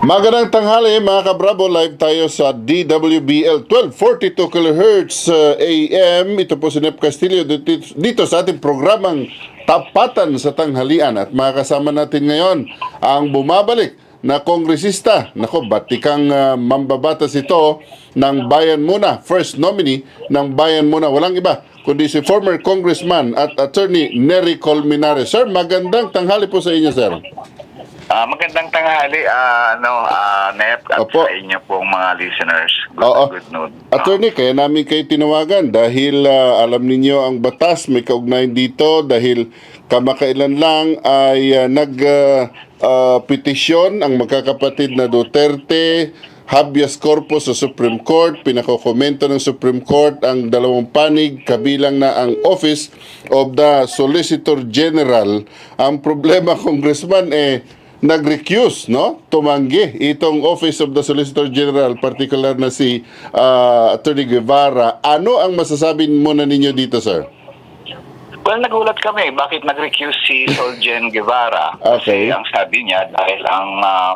Magandang tanghali mga kabravo, live tayo sa DWBL 1242 kHz AM. Ito po si Nep Castillo dito, dito sa ating programang Tapatan sa Tanghalian. At makakasama natin ngayon ang bumabalik na kongresista. Nako, batikang uh, mambabatas ito ng Bayan Muna. First nominee ng Bayan Muna. Walang iba kundi si former congressman at attorney Nery Colmenares. Sir, magandang tanghali po sa inyo, sir. Ah, magandang tanghali, ah, ano, ah, Nep, at Opo. sa inyo pong mga listeners. Good, Oo. good noon. Attorney, kaya namin kayo tinawagan dahil ah, alam ninyo ang batas may kaugnayan dito dahil kamakailan lang ay ah, nag ah, ah, petisyon ang magkakapatid na Duterte habeas corpus sa Supreme Court, pinakokomento ng Supreme Court ang dalawang panig, kabilang na ang Office of the Solicitor General. Ang problema, Congressman, eh, nag-recuse, no? Tumanggi itong Office of the Solicitor General, particular na si ah, Attorney Guevara. Ano ang masasabi muna ninyo dito, sir? Well, nagulat kami. Bakit nag-recuse si Soljen Guevara? Okay. Kasi ang sabi niya, dahil ang ah,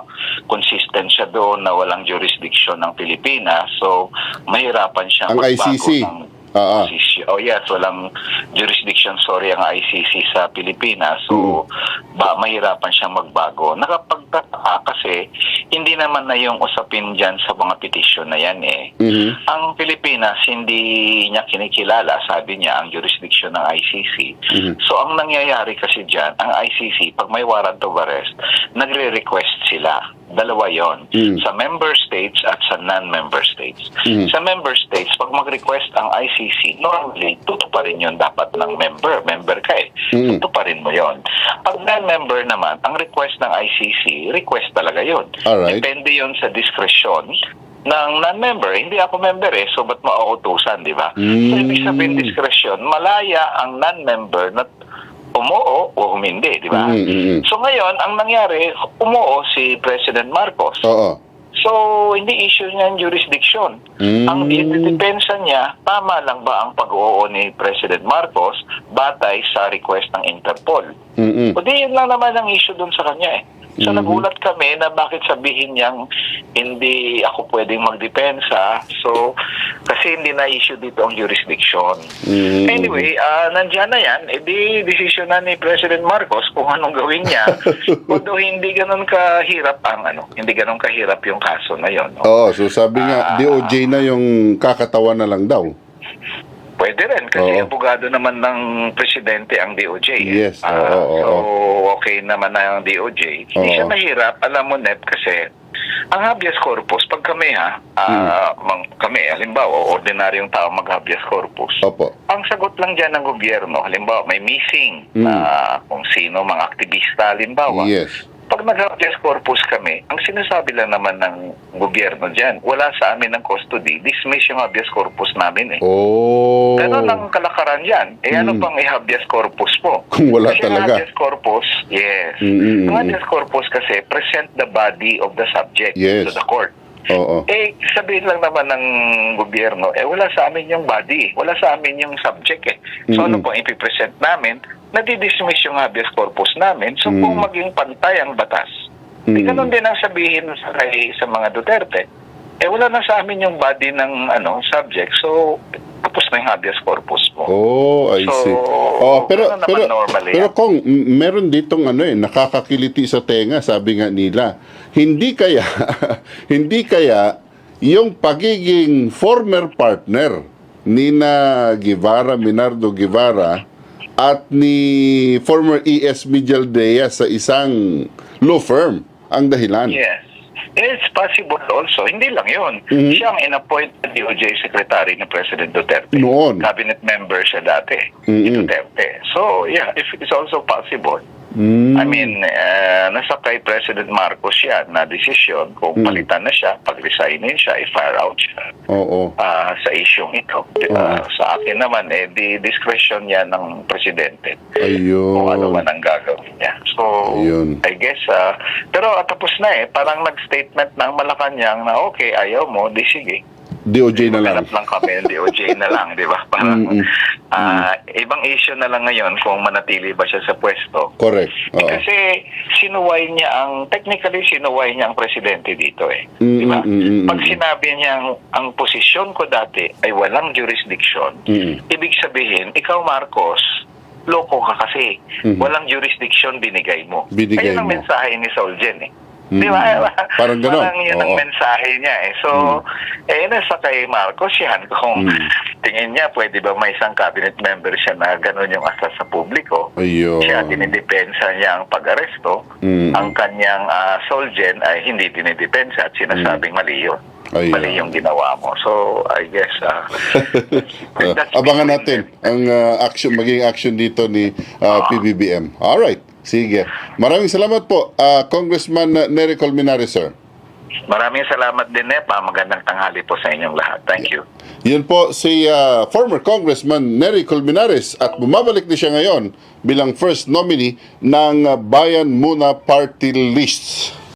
consistent siya doon na walang jurisdiction ng Pilipinas, so mahirapan siya Ang ICC. ng ah. Oh yes, walang jurisdiction, sorry, ang ICC sa Pilipinas. So, ba, mahirapan siyang magbago. Nakapagtataka kasi hindi naman na yung usapin dyan sa mga petisyon na yan eh. Mhm. Ang Pilipinas, hindi niya kinikilala, sabi niya, ang jurisdiction ng ICC. Mhm. So, ang nangyayari kasi dyan, ang ICC, pag may warrant of arrest, nagre-request sila. Dalawa yon Mm. Sa member states at sa non-member states. Mhm. Sa member states, pag mag-request ang ICC, normally, tutuparin yun dapat ng member. Member ka eh. Mm. Tutuparin mo yon Pag non-member naman, ang request ng ICC, request talaga yon Alright. Depende yon sa discretion ng non-member. Hindi ako member eh, so ba't mauutusan, di ba? Mm. So, ibig sabihin discretion, malaya ang non-member na umuo o humindi, di ba? Mm, mm, mm. So ngayon, ang nangyari, umuo si President Marcos. Oo. So, hindi issue niya ang jurisdiction. Mm. Ang depensa niya, tama lang ba ang pag-oo ni President Marcos batay sa request ng Interpol? Mm-mm. O di yun lang naman ang issue dun sa kanya eh. So Mhm. nagulat kami na bakit sabihin niyang hindi ako pwedeng magdepensa. So, kasi hindi na issue dito ang jurisdiction. Mhm. Anyway, ah nandiyan na yan. E di, decision na ni President Marcos kung anong gawin niya. Although hindi ganun kahirap ang ano, hindi ganun kahirap yung kaso na yon. No? Oo, so sabi nga, Ah. DOJ na yung kakatawa na lang daw. Pwede rin kasi Oo. abogado naman ng presidente ang DOJ. eh. Yes, Ah, oo, oo, so, okay naman na ang DOJ. Hindi Oo. siya mahirap. Alam mo, Nep, kasi ang habeas corpus, pag kami ha, ah, Hmm. mang- kami, halimbawa, ordinaryong tao mag-habeas corpus, Opo. ang sagot lang dyan ng gobyerno, halimbawa, may missing Mm. na kung sino, mga aktivista, halimbawa. Yes. Pag nag-habeas corpus kami, ang sinasabi lang naman ng gobyerno dyan, wala sa amin ng custody, dismiss yung habeas corpus namin eh. Oh. Ganon ang kalakaran yan. Eh ano Mm. pang i-habeas corpus mo? Kung wala kasi talaga. habeas corpus, yes. Mm, mm, mm, Ang habeas corpus kasi present the body of the subject Yes. to the court. Oo. Eh, sabihin lang naman ng gobyerno, eh wala sa amin yung body, wala sa amin yung subject eh. So ano Mm-mm. po ipipresent namin? Nadidismiss yung habeas corpus namin. So Mm. kung maging pantay ang batas, di Mm. ganun din ang sabihin sa, kay, sa mga Duterte. Eh wala na sa amin yung body ng ano subject. So tapos na yung habeas corpus mo. Oh, I So, see. Oh, pero pero pero yan. kung meron ditong ano eh nakakakiliti sa tenga, sabi nga nila. Hindi kaya hindi kaya yung pagiging former partner ni na Guevara, Minardo Guevara at ni former ES Mijaldea sa isang law firm ang dahilan. Yes. It's possible also. Hindi lang yun. Mhm. Siya ang in-appoint na DOJ Secretary ni President Duterte. Noon. Cabinet member siya dati. ni Mhm. Duterte. So, yeah, if it's also possible. Mm. I mean, uh, nasa kay President Marcos yan na desisyon kung Mhm. palitan na siya, pag-resignin siya, i-fire out siya Oo. ah, sa isyong ito. Ah, sa akin naman, eh, di discretion yan ng Presidente kung ano Ayun. man ang gagawin niya. So, Ayun. I guess, ah, pero tapos na eh, parang nag-statement ng Malacanang na okay, ayaw mo, di sige. DOJ na lang. Lang kami, DOJ na lang, di ba? Parang, Mm-mm. ah, ibang issue na lang ngayon kung manatili ba siya sa pwesto. Correct. Oo. Kasi sinuway niya ang, technically sinuway niya ang presidente dito eh. Mm, Di ba? Pag sinabi niyang ang posisyon ko dati ay walang jurisdiction, Mm. ibig sabihin, ikaw Marcos, loko ka kasi. Mhm. Walang jurisdiction binigay mo. Binigay Ayun ang mo. mensahe ni Solgen eh. Mhm. Di ba? Parang ganon. Parang yun ang Oo. mensahe niya eh. So, eh, nasa kay Marcos yan. Kung Mhm. tingin niya, pwede ba may isang cabinet member siya na gano'n yung asas sa publiko? Ayun. Siya, dinidepensa niya ang pag-aresto. Mhm. Ang kanyang ah, Solgen ay hindi dinidepensa at sinasabing mali yun. Ayun. Mali yung ginawa mo. So, I guess... ah, Uh, that's abangan between natin ang uh, action maging action dito ni uh, PBBM. All right. Sige. Maraming salamat po uh, Congressman Nery Colmenares sir. Maraming salamat din, Nepa. Magandang tanghali po sa inyong lahat. Thank you. Yun po si uh, former Congressman Nery Colmenares at bumabalik din siya ngayon bilang first nominee ng Bayan Muna Party List.